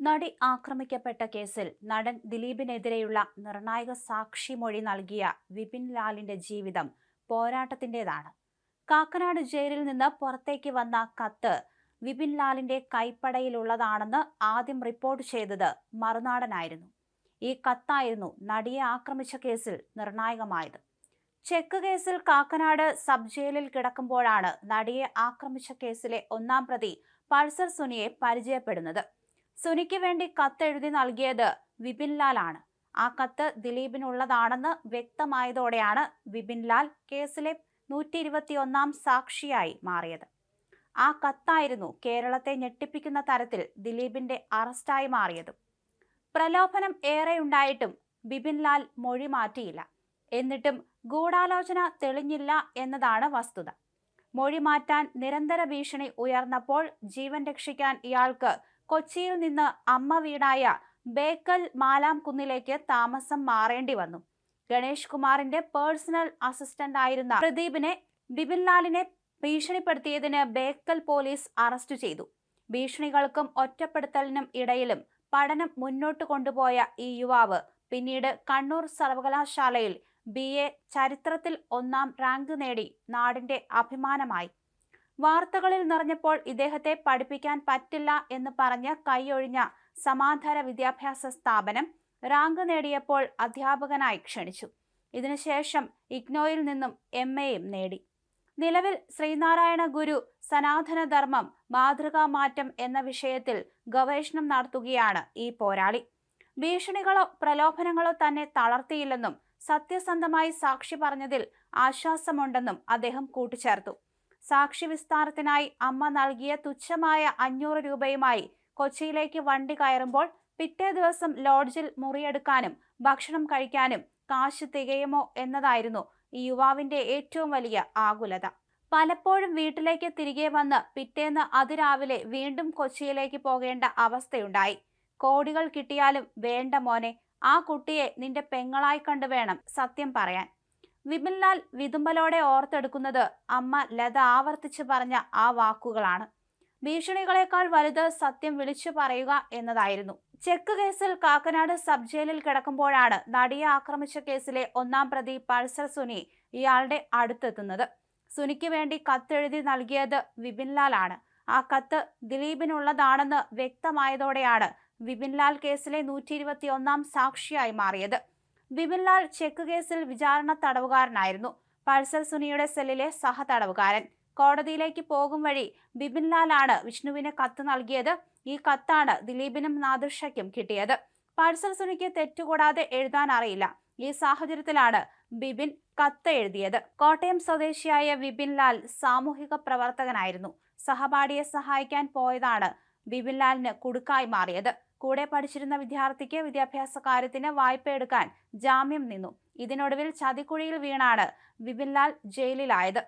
നടി ആക്രമിക്കപ്പെട്ട കേസിൽ നടൻ ദിലീപിനെതിരെയുള്ള നിർണായക സാക്ഷി മൊഴി നൽകിയ വിപിൻ ലാലിന്റെ ജീവിതം പോരാട്ടത്തിന്റേതാണ്. കാക്കനാട് ജയിലിൽ നിന്ന് പുറത്തേക്ക് വന്ന കത്ത് വിപിൻ ലാലിന്റെ കൈപ്പടയിലുള്ളതാണെന്ന് ആദ്യം റിപ്പോർട്ട് ചെയ്തത് മറുനാടനായിരുന്നു. ഈ കത്തായിരുന്നു നടിയെ ആക്രമിച്ച കേസിൽ നിർണായകമായത്. ചെക്ക് കേസിൽ കാക്കനാട് സബ് ജയിലിൽ കിടക്കുമ്പോഴാണ് നടിയെ ആക്രമിച്ച കേസിലെ ഒന്നാം പ്രതി പൾസർ സുനിയെ പരിചയപ്പെടുന്നത്. സുനിക്ക് വേണ്ടി കത്തെഴുതി നൽകിയത് വിപിൻലാലാണ് ആ കത്ത് ദിലീപിനുള്ളതാണെന്ന് വ്യക്തമായതോടെയാണ് വിപിൻലാൽ കേസിലെ നൂറ്റി ഇരുപത്തിയൊന്നാം സാക്ഷിയായി മാറിയത്. ആ കത്തായിരുന്നു കേരളത്തെ ഞെട്ടിപ്പിക്കുന്ന തരത്തിൽ ദിലീപിന്റെ അറസ്റ്റായി മാറിയതും. പ്രലോഭനം ഏറെയുണ്ടായിട്ടും ബിപിൻലാൽ മൊഴി മാറ്റിയില്ല. എന്നിട്ടും ഗൂഢാലോചന തെളിഞ്ഞില്ല എന്നതാണ് വസ്തുത. മൊഴി മാറ്റാൻ നിരന്തര ഭീഷണി ഉയർന്നപ്പോൾ ജീവൻ രക്ഷിക്കാൻ ഇയാൾക്ക് കൊച്ചിയിൽ നിന്ന് അമ്മ വീടായ ബേക്കൽ മാലാംകുന്നിലേക്ക് താമസം മാറേണ്ടി വന്നു. ഗണേഷ് കുമാറിന്റെ പേഴ്സണൽ അസിസ്റ്റന്റ് ആയിരുന്ന പ്രദീപിനെ ബിപിൻലാലിനെ ഭീഷണിപ്പെടുത്തിയതിന് ബേക്കൽ പോലീസ് അറസ്റ്റ് ചെയ്തു. ഭീഷണികൾക്കും ഒറ്റപ്പെടുത്തലിനും ഇടയിലും പഠനം മുന്നോട്ട് കൊണ്ടുപോയ ഈ യുവാവ് പിന്നീട് കണ്ണൂർ സർവകലാശാലയിൽ ബി എ ചരിത്രത്തിൽ ഒന്നാം റാങ്ക് നേടി നാടിന്റെ അഭിമാനമായി. വാർത്തകളിൽ നിറഞ്ഞപ്പോൾ ഇദ്ദേഹത്തെ പഠിപ്പിക്കാൻ പറ്റില്ല എന്ന് പറഞ്ഞ് കൈയൊഴിഞ്ഞ സമാന്തര വിദ്യാഭ്യാസ സ്ഥാപനം റാങ്ക് നേടിയപ്പോൾ അധ്യാപകനായി ക്ഷണിച്ചു. ഇതിനുശേഷം ഇഗ്നോയിൽ നിന്നും എം എയും നേടി. നിലവിൽ ശ്രീനാരായണ ഗുരു സനാതനധർമ്മം മാതൃകാ മാറ്റം എന്ന വിഷയത്തിൽ ഗവേഷണം നടത്തുകയാണ് ഈ പോരാളി. ഭീഷണികളോ പ്രലോഭനങ്ങളോ തന്നെ തളർത്തിയില്ലെന്നും സത്യസന്ധമായി സാക്ഷി പറഞ്ഞതിൽ ആശ്വാസമുണ്ടെന്നും അദ്ദേഹം കൂട്ടിച്ചേർത്തു. സാക്ഷി വിസ്താരത്തിനായി അമ്മ നൽകിയ തുച്ഛമായ അഞ്ഞൂറ് രൂപയുമായി കൊച്ചിയിലേക്ക് വണ്ടി കയറുമ്പോൾ പിറ്റേ ദിവസം ലോഡ്ജിൽ മുറിയെടുക്കാനും ഭക്ഷണം കഴിക്കാനും കാശ് തികയുമോ എന്നതായിരുന്നു ഈ യുവാവിന്റെ ഏറ്റവും വലിയ ആകുലത. പലപ്പോഴും വീട്ടിലേക്ക് തിരികെ വന്ന് പിറ്റേന്ന് അതിരാവിലെ വീണ്ടും കൊച്ചിയിലേക്ക് പോകേണ്ട അവസ്ഥയുണ്ടായി. കോടികൾ കിട്ടിയാലും വേണ്ട മോനെ ആ കുട്ടിയെ നിന്റെ പെങ്ങളായി കണ്ടു വേണം സത്യം പറയാൻ. വിപിൻലാൽ വിതുമ്പലോടെ ഓർത്തെടുക്കുന്നത് അമ്മ ലത ആവർത്തിച്ച് പറഞ്ഞ ആ വാക്കുകളാണ്. ഭീഷണികളെക്കാൾ വലുത് സത്യം വിളിച്ചു പറയുക എന്നതായിരുന്നു. ചെക്ക് കേസിൽ കാക്കനാട് സബ് ജയിലിൽ കിടക്കുമ്പോഴാണ് നടിയെ ആക്രമിച്ച കേസിലെ ഒന്നാം പ്രതി പൾസർ സുനി ഇയാളുടെ അടുത്തെത്തുന്നത്. സുനിക്ക് വേണ്ടി കത്തെഴുതി നൽകിയത് വിപിൻലാലാണ്. ആ കത്ത് ദിലീപിനുള്ളതാണെന്ന് വ്യക്തമായതോടെയാണ് വിപിൻലാൽ കേസിലെ നൂറ്റി ഇരുപത്തി ഒന്നാം സാക്ഷിയായി മാറിയത്. വിപിൻലാൽ ചെക്ക് കേസിൽ വിചാരണ തടവുകാരനായിരുന്നു. പൾസർ സുനിയുടെ സെല്ലിലെ സഹ തടവുകാരൻ. കോടതിയിലേക്ക് പോകും വഴി ബിപിൻലാലാണ് വിഷ്ണുവിന് കത്ത് നൽകിയത്. ഈ കത്താണ് ദിലീപിനും നാദൃഷയ്ക്കും കിട്ടിയത്. പൾസർ സുനിക്ക് തെറ്റുകൂടാതെ എഴുതാൻ അറിയില്ല. ഈ സാഹചര്യത്തിലാണ് ബിബിൻ കത്ത് എഴുതിയത്. കോട്ടയം സ്വദേശിയായ വിപിൻ ലാൽ സാമൂഹിക പ്രവർത്തകനായിരുന്നു. സഹപാഠിയെ സഹായിക്കാൻ പോയതാണ് ബിപിൻ ലാലിന് കുടുക്കായി മാറിയത്. കൂടെ പഠിച്ചിരുന്ന വിദ്യാർത്ഥിക്ക് വിദ്യാഭ്യാസ കാര്യത്തിന് വായ്പ എടുക്കാൻ ജാമ്യം നിന്നു. ഇതിനൊടുവിൽ ചതിക്കുഴിയിൽ വീണാണ് വിപിൻലാൽ ജയിലിലായത്.